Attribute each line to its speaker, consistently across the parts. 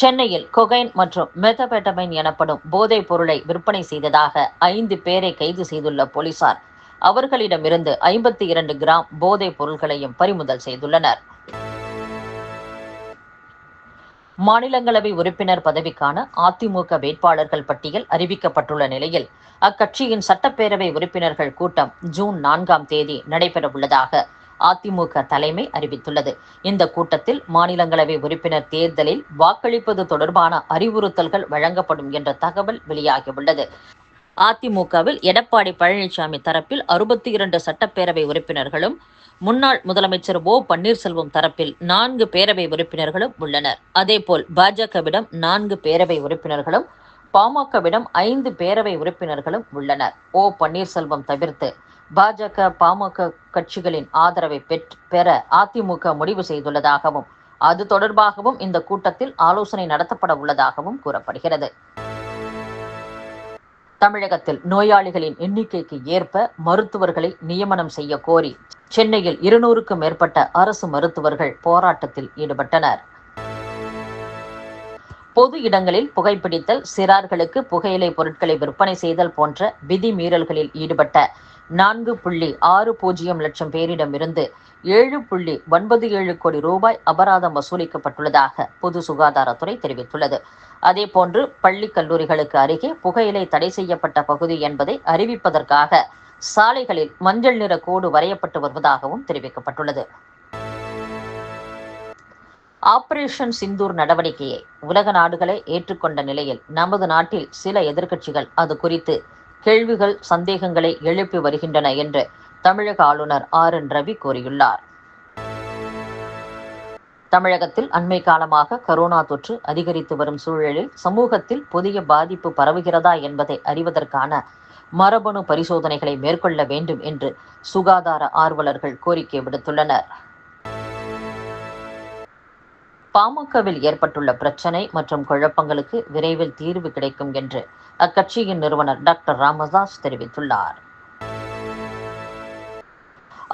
Speaker 1: சென்னையில் கொகைன் மற்றும் மெத்தபெட்டமைன் எனப்படும் போதைப் பொருளை விற்பனை செய்ததாக ஐந்து பேரை கைது செய்துள்ள போலீசார் அவர்களிடமிருந்து ஐம்பத்தி இரண்டு கிராம் போதைப் பொருள்களையும் பறிமுதல் செய்துள்ளனர் மாநிலங்களவை உறுப்பினர் பதவிக்கான அதிமுக வேட்பாளர்கள் பட்டியல் அறிவிக்கப்பட்டுள்ள நிலையில் அக்கட்சியின் சட்டப்பேரவை உறுப்பினர்கள் கூட்டம் ஜூன் நான்காம் தேதி நடைபெறவுள்ளதாக அதிமுக தலைமை அறிவித்துள்ளது இந்த கூட்டத்தில் மாநிலங்களவை உறுப்பினர் தேர்தலில் வாக்களிப்பது தொடர்பான அறிவுறுத்தல்கள் வழங்கப்படும் என்ற தகவல் வெளியாகியுள்ளது அதிமுகவில் எடப்பாடி பழனிசாமி தரப்பில் அறுபத்தி இரண்டு சட்டப்பேரவை உறுப்பினர்களும் முன்னாள் முதலமைச்சர் ஓ பன்னீர்செல்வம் தரப்பில் நான்கு பேரவை உறுப்பினர்களும் உள்ளனர் அதேபோல் பாஜகவிடம் நான்கு பேரவை உறுப்பினர்களும் பாமகவிடம் ஐந்து பேரவை உறுப்பினர்களும் உள்ளனர் ஓ பன்னீர்செல்வம் தவிர்த்து பாஜக பாமக கட்சிகளின் ஆதரவை பெற அதிமுக முடிவு செய்துள்ளதாகவும் அது தொடர்பாகவும் இந்த கூட்டத்தில் ஆலோசனை நடத்தப்பட உள்ளதாகவும் கூறப்படுகிறது தமிழகத்தில் நோயாளிகளின் எண்ணிக்கைக்கு ஏற்ப மருத்துவர்களை நியமனம் செய்ய கோரி சென்னையில் இருநூறுக்கும் மேற்பட்ட அரசு மருத்துவர்கள் போராட்டத்தில் ஈடுபட்டனர் பொது இடங்களில் புகைப்பிடித்தல் சிறார்களுக்கு புகையிலை பொருட்களை விற்பனை செய்தல் போன்ற விதி மீறல்களில் ஈடுபட்ட நான்கு புள்ளி ஆறு பூஜ்ஜியம் லட்சம் பேரிடமிருந்து ஏழு புள்ளி ஒன்பது ஏழு கோடி ரூபாய் அபராதம் வசூலிக்கப்பட்டுள்ளதாக பொது சுகாதாரத்துறை தெரிவித்துள்ளது அதேபோன்று பள்ளி கல்லூரிகளுக்கு அருகே புகையிலை தடை செய்யப்பட்ட பகுதி என்பதை அறிவிப்பதற்காக சாலைகளில் மஞ்சள் நிற கோடு வரையப்பட்டு வருவதாகவும் தெரிவிக்கப்பட்டுள்ளது ஆபரேஷன் சிந்தூர் நடவடிக்கையை உலக நாடுகளே ஏற்றுக்கொண்ட நிலையில் நமது நாட்டில் சில எதிர்க்கட்சிகள் அது குறித்து கேள்விகள் சந்தேகங்களை எழுப்பி வருகின்றன என்று தமிழக ஆளுநர் ஆர் என் ரவி கூறியுள்ளார் தமிழகத்தில் அண்மை காலமாக கரோனா தொற்று அதிகரித்து வரும் சூழலில் சமூகத்தில் புதிய பாதிப்பு பரவுகிறதா என்பதை அறிவதற்கான மரபணு பரிசோதனைகளை மேற்கொள்ள வேண்டும் என்று சுகாதார ஆர்வலர்கள் கோரிக்கை விடுத்துள்ளனர் பாமகவில் ஏற்பட்டுள்ள பிரச்சனை மற்றும் குழப்பங்களுக்கு விரைவில் தீர்வு கிடைக்கும் என்று அக்கட்சியின் நிறுவனர் டாக்டர் ராமதாஸ் தெரிவித்துள்ளார்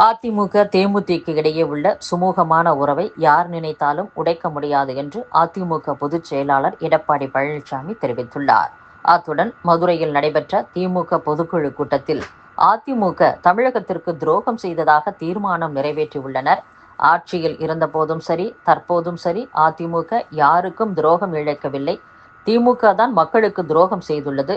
Speaker 1: அதிமுக தேமுதிக இடையே உள்ள சுமூகமான உறவை யார் நினைத்தாலும் உடைக்க முடியாது என்று அதிமுக பொதுச் செயலாளர் எடப்பாடி பழனிசாமி தெரிவித்துள்ளார் அத்துடன் மதுரையில் நடைபெற்ற திமுக பொதுக்குழு கூட்டத்தில் அதிமுக தமிழகத்திற்கு துரோகம் செய்ததாக தீர்மானம் நிறைவேற்றியுள்ளனர் ஆட்சியில் இருந்தபோதும் சரி தற்போதும் சரி அதிமுக யாருக்கும் துரோகம் இழைக்கவில்லை திமுக தான் மக்களுக்கு துரோகம் செய்துள்ளது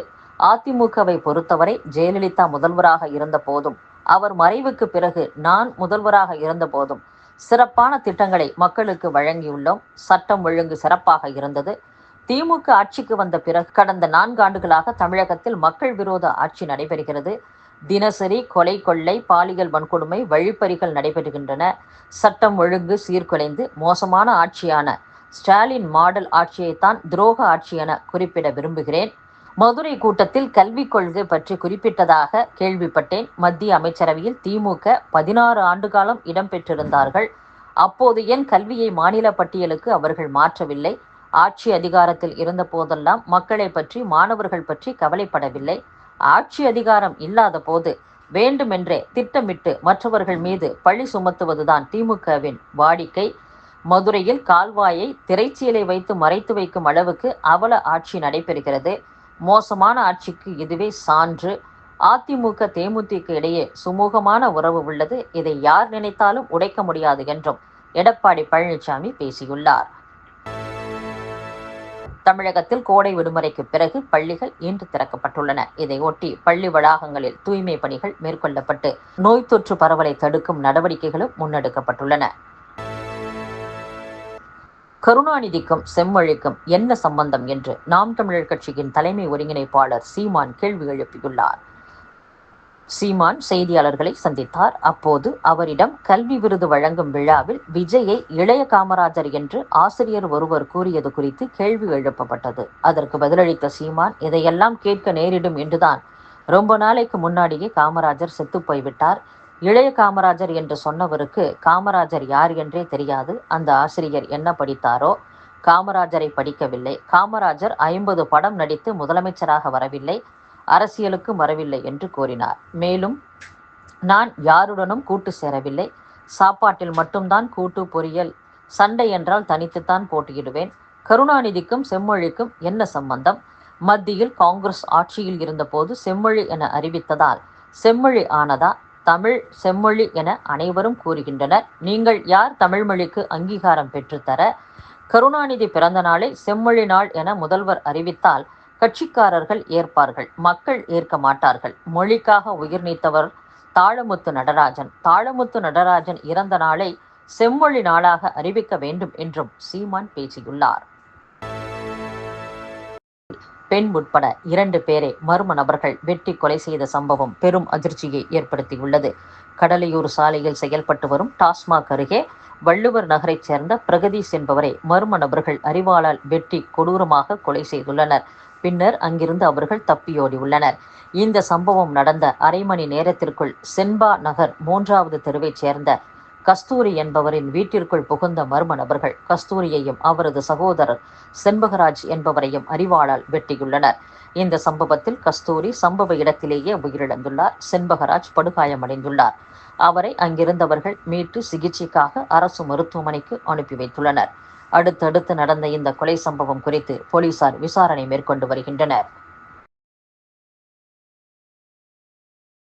Speaker 1: அதிமுகவை பொறுத்தவரை ஜெயலலிதா முதல்வராக இருந்த போதும் அவர் மறைவுக்கு பிறகு நான் முதல்வராக இருந்த போதும் சிறப்பான திட்டங்களை மக்களுக்கு வழங்கியுள்ளோம் சட்டம் ஒழுங்கு சிறப்பாக இருந்தது திமுக ஆட்சிக்கு வந்த பிறகு கடந்த நான்கு ஆண்டுகளாக தமிழகத்தில் மக்கள் விரோத ஆட்சி நடைபெறுகிறது தினசரி கொலை கொள்ளை பாலியல் வன்கொடுமை வழிப்பறிகள் நடைபெறுகின்றன சட்டம் ஒழுங்கு சீர்குலைந்து மோசமான ஆட்சியான ஸ்டாலின் மாடல் ஆட்சியைத்தான் துரோக ஆட்சி என குறிப்பிட விரும்புகிறேன் மதுரை கூட்டத்தில் கல்விக் கொள்கை பற்றி குறிப்பிட்டதாக கேள்விப்பட்டேன் மத்திய அமைச்சரவையில் திமுக பதினாறு ஆண்டு காலம் இடம்பெற்றிருந்தார்கள் அப்போது ஏன் கல்வியை மாநில பட்டியலுக்கு அவர்கள் மாற்றவில்லை ஆட்சி அதிகாரத்தில் இருந்த போதெல்லாம் மக்களை பற்றி மாணவர்கள் பற்றி கவலைப்படவில்லை ஆட்சி அதிகாரம் இல்லாத போது வேண்டுமென்றே திட்டமிட்டு மற்றவர்கள் மீது பழி சுமத்துவதுதான் திமுகவின் வாடிக்கை மதுரையில் கால்வாயை திரைச்சீலை வைத்து மறைத்து வைக்கும் அளவுக்கு அவல ஆட்சி நடைபெறுகிறது மோசமான ஆட்சிக்கு இதுவே சான்று அதிமுக தேமுதிக இடையே சுமூகமான உறவு உள்ளது இதை யார் நினைத்தாலும் உடைக்க முடியாது என்றும் எடப்பாடி பழனிசாமி பேசியுள்ளார் தமிழகத்தில் கோடை விடுமுறைக்கு பிறகு பள்ளிகள் இன்று திறக்கப்பட்டுள்ளன இதையொட்டி பள்ளி வளாகங்களில் தூய்மை பணிகள் மேற்கொள்ளப்பட்டு நோய் தொற்று பரவலை தடுக்கும் நடவடிக்கைகளும் முன்னெடுக்கப்பட்டுள்ளன கருணாநிதிக்கும் செம்மொழிக்கும் என்ன சம்பந்தம் என்று நாம் தமிழர் கட்சியின் தலைமை ஒருங்கிணைப்பாளர் சீமான் கேள்வி எழுப்பியுள்ளார் சீமான் செய்தியாளர்களை சந்தித்தார் அப்போது அவரிடம் கல்வி விருது வழங்கும் விழாவில் விஜயை இளைய காமராஜர் என்று ஆசிரியர் ஒருவர் கூறியது குறித்து கேள்வி எழுப்பப்பட்டது அதற்கு பதிலளித்த சீமான் இதையெல்லாம் கேட்க நேரிடும் என்றுதான் ரொம்ப நாளைக்கு முன்னாடியே காமராஜர் செத்து போய்விட்டார் இளைய காமராஜர் என்று சொன்னவருக்கு காமராஜர் யார் என்றே தெரியாது அந்த ஆசிரியர் என்ன படித்தாரோ காமராஜரை படிக்கவில்லை காமராஜர் ஐம்பது படம் நடித்து முதலமைச்சராக வரவில்லை அரசியலுக்கு வரவில்லை என்று கூறினார் மேலும் நான் யாருடனும் கூட்டு சேரவில்லை சாப்பாட்டில் மட்டும்தான் கூட்டு பொரியல் சண்டை என்றால் தனித்துத்தான் போட்டியிடுவேன் கருணாநிதிக்கும் செம்மொழிக்கும் என்ன சம்பந்தம் மத்தியில் காங்கிரஸ் ஆட்சியில் இருந்தபோது செம்மொழி என அறிவித்ததால் செம்மொழி ஆனதா தமிழ் செம்மொழி என அனைவரும் கூறுகின்றனர் நீங்கள் யார் தமிழ் மொழிக்கு அங்கீகாரம் பெற்றுத்தர கருணாநிதி பிறந்த நாளை செம்மொழி நாள் என முதல்வர் அறிவித்தால் கட்சிக்காரர்கள் ஏற்பார்கள் மக்கள் ஏற்க மாட்டார்கள் மொழிக்காக உயிர் நீத்தவர் தாழமுத்து நடராஜன் தாழமுத்து நடராஜன் இறந்த நாளை செம்மொழி நாளாக அறிவிக்க வேண்டும் என்றும் சீமான் பேசியுள்ளார் பெண் உட்பட இரண்டு பேரை மர்ம நபர்கள் வெட்டி கொலை செய்த சம்பவம் பெரும் அதிர்ச்சியை ஏற்படுத்தியுள்ளது கடலையூர் சாலையில் செயல்பட்டு வரும் டாஸ்மாக் அருகே வள்ளுவர் நகரைச் சேர்ந்த பிரகதீஷ் என்பவரை மர்ம நபர்கள் அறிவாளால் வெட்டி கொடூரமாக கொலை செய்துள்ளனர் பின்னர் அங்கிருந்து அவர்கள் தப்பியோடி உள்ளனர் இந்த சம்பவம் நடந்த அரை மணி நேரத்திற்குள் சென்பா நகர் மூன்றாவது தெருவைச் சேர்ந்த கஸ்தூரி என்பவரின் வீட்டிற்குள் புகுந்த மர்ம நபர்கள் கஸ்தூரியையும் அவரது சகோதரர் செண்பகராஜ் என்பவரையும் அறிவாளால் வெட்டியுள்ளனர் இந்த சம்பவத்தில் கஸ்தூரி சம்பவ இடத்திலேயே உயிரிழந்துள்ளார் செண்பகராஜ் படுகாயமடைந்துள்ளார் அவரை அங்கிருந்தவர்கள் மீட்டு சிகிச்சைக்காக அரசு மருத்துவமனைக்கு அனுப்பி வைத்துள்ளனர் அடுத்தடுத்து நடந்த இந்த கொலை சம்பவம் குறித்து போலீசார் விசாரணை மேற்கொண்டு வருகின்றனர்